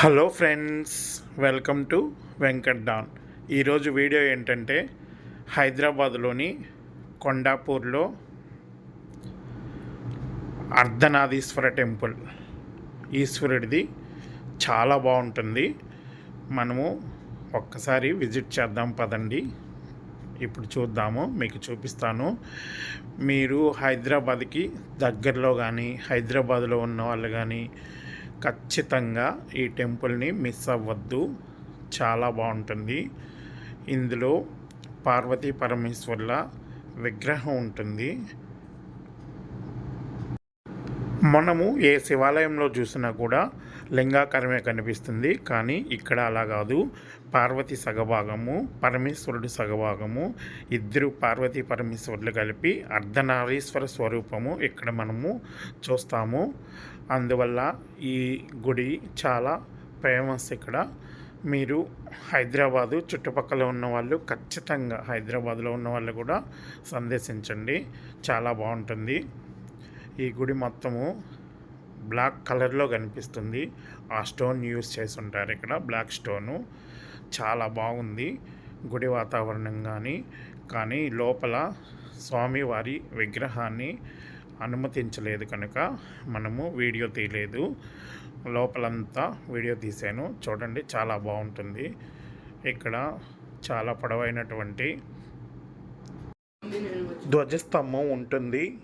Hello friends welcome to Venkat Don. ఈరోజు video ఏంటంటే హైదరాబాద్లోని కొండాపూర్లో అర్ధనాదీశ్వర టెంపుల్. ఈశ్వరుడిది చాలా బాగుంటుంది. మనము ఒక్కసారి విజిట్ చేద్దాం పదండి. ఇప్పుడు చూద్దాము మీకు చూపిస్తాను. మీరు హైదరాబాద్కి దగ్గరలో కానీ హైదరాబాద్లో ఉన్న వాళ్ళు కానీ ఖచ్చితంగా ఈ టెంపుల్ని మిస్ అవ్వద్దు. చాలా బాగుంటుంది. ఇందులో పార్వతీ పరమేశ్వర్ల విగ్రహం ఉంటుంది. మనము ఏ శివాలయంలో చూసినా కూడా లింగాకరమే కనిపిస్తుంది. కానీ ఇక్కడ అలా కాదు. పార్వతి సగభాగము పరమేశ్వరుడు సగభాగము ఇద్దరు పార్వతి పరమేశ్వరులు కలిపి అర్ధనారీశ్వర స్వరూపము ఇక్కడ మనము చూస్తాము. అందువల్ల ఈ గుడి చాలా ఫేమస్ ఇక్కడ. మీరు హైదరాబాదు చుట్టుపక్కల ఉన్న వాళ్ళు ఖచ్చితంగా హైదరాబాద్లో ఉన్న వాళ్ళు కూడా సందర్శించండి. చాలా బాగుంటుంది. ఈ గుడి మొత్తము బ్లాక్ కలర్లో కనిపిస్తుంది. ఆ స్టోన్ యూస్ చేసి ఉంటారు ఇక్కడ బ్లాక్ స్టోను. చాలా బాగుంది గుడి వాతావరణం కానీ కానీ లోపల స్వామివారి విగ్రహాన్ని అనుమతించలేదు కనుక మనము వీడియో తీయలేదు. లోపలంతా వీడియో తీసాను చూడండి చాలా బాగుంటుంది. ఇక్కడ చాలా పొడవైనటువంటి ధ్వజస్తంభం ఉంటుంది.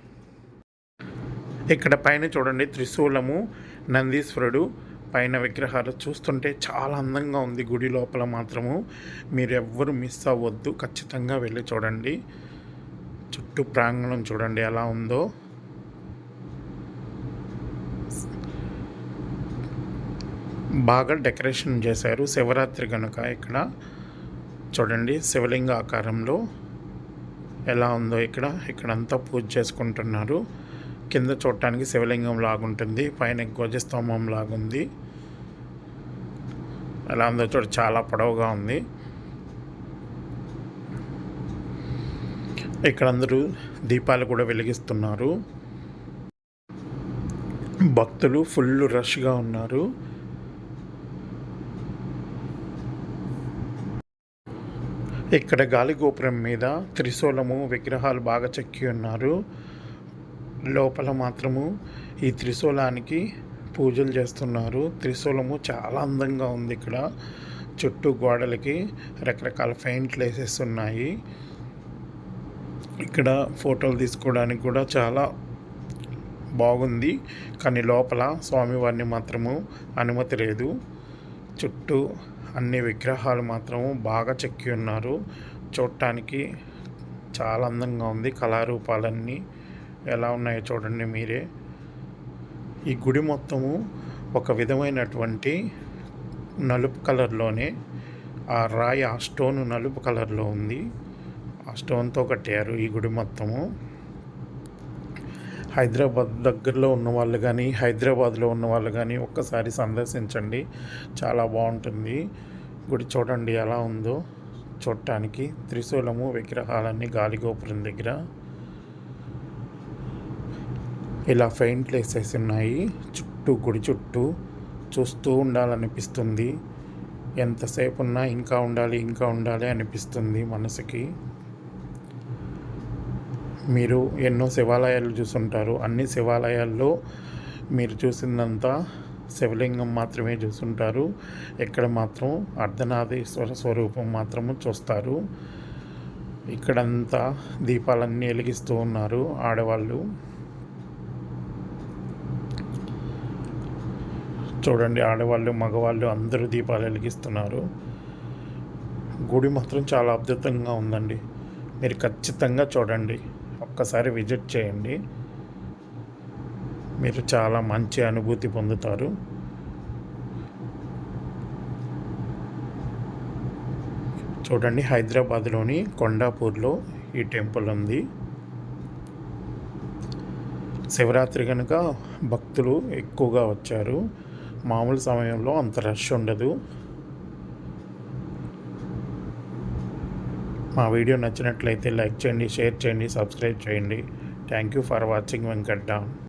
ఇక్కడ పైన చూడండి త్రిశూలము నందీశ్వరుడు పైన విగ్రహాలు చూస్తుంటే చాలా అందంగా ఉంది గుడి లోపల మాత్రము. మీరు ఎవ్వరు మిస్ అవ్వద్దు ఖచ్చితంగా వెళ్ళి చూడండి. చుట్టూ ప్రాంగణం చూడండి ఎలా ఉందో. బాగా డెకరేషన్ చేశారు శివరాత్రి కనుక ఇక్కడ. చూడండి శివలింగ ఆకారంలో ఎలా ఉందో ఇక్కడ. ఇక్కడంతా పూజ చేసుకుంటున్నారు. కింద చూడటానికి శివలింగం లాగుంటుంది. పైన ధ్వజస్తంభం లాగుంది. అలా ఉందో చూడ చాలా పొడవుగా ఉంది. ఇక్కడ అందరూ దీపాలు కూడా వెలిగిస్తున్నారు. భక్తులు ఫుల్ రష్గా ఉన్నారు. ఇక్కడ గాలిగోపురం మీద త్రిశూలము విగ్రహాలు బాగా చెక్కి ఉన్నారు. లోపల మాత్రము ఈ త్రిశూలానికి పూజలు చేస్తున్నారు. త్రిశూలము చాలా అందంగా ఉంది ఇక్కడ. చుట్టూ గోడలకి రకరకాల పెయింట్లు వేసేస్తున్నాయి ఇక్కడ ఫోటోలు తీసుకోవడానికి కూడా చాలా బాగుంది. కానీ లోపల స్వామివారిని మాత్రము అనుమతి లేదు. చుట్టూ అన్ని విగ్రహాలు మాత్రము బాగా చెక్కి ఉన్నారు. చూడటానికి చాలా అందంగా ఉంది కళారూపాలన్నీ. ఎలా ఉన్నాయో చూడండి మీరే. ఈ గుడి మొత్తము ఒక విధమైనటువంటి నలుపు కలర్లోనే ఆ రాయి ఆ స్టోన్ నలుపు కలర్లో ఉంది. ఆ స్టోన్తో కట్టారు ఈ గుడి మొత్తము. హైదరాబాద్ దగ్గరలో ఉన్న వాళ్ళు కానీ హైదరాబాద్లో ఉన్న వాళ్ళు కానీ ఒక్కసారి సందర్శించండి. చాలా బాగుంటుంది. గుడి చూడండి ఎలా ఉందో. చూడటానికి త్రిశూలము విగ్రహాలన్నీ గాలిగోపురం దగ్గర. ఇలా ఫెయింట్ వేసేసి ఉన్నాయి. చుట్టూ గుడి చుట్టూ చూస్తూ ఉండాలనిపిస్తుంది. ఎంతసేపు ఉన్నా ఇంకా ఉండాలి ఇంకా ఉండాలి అనిపిస్తుంది మనసుకి. మీరు ఎన్నో శివాలయాలు చూసుంటారు. అన్ని శివాలయాల్లో మీరు చూసిందంతా శివలింగం మాత్రమే చూసుంటారు. ఇక్కడ మాత్రం అర్ధనాథేశ్వర స్వరూపం మాత్రము చూస్తారు. ఇక్కడంతా దీపాలన్నీ వెలిగిస్తూ ఉన్నారు ఆడవాళ్ళు. చూడండి ఆడవాళ్ళు మగవాళ్ళు అందరూ దీపాలు వెలిగిస్తున్నారు. గుడి మాత్రం చాలా అద్భుతంగా ఉందండి. మీరు ఖచ్చితంగా చూడండి. ఒక్కసారి విజిట్ చేయండి. మీరు చాలా మంచి అనుభూతి పొందుతారు. చూడండి హైదరాబాద్లోని కొండాపూర్లో ఈ టెంపుల్ ఉంది. శివరాత్రి కనుక భక్తులు ఎక్కువగా వచ్చారు. మామూలు సమయంలో అంత రష్ ఉండదు. మా వీడియో నచ్చినట్లయితే లైక్ చేయండి షేర్ చేయండి సబ్స్క్రైబ్ చేయండి. Thank you for watching Venkat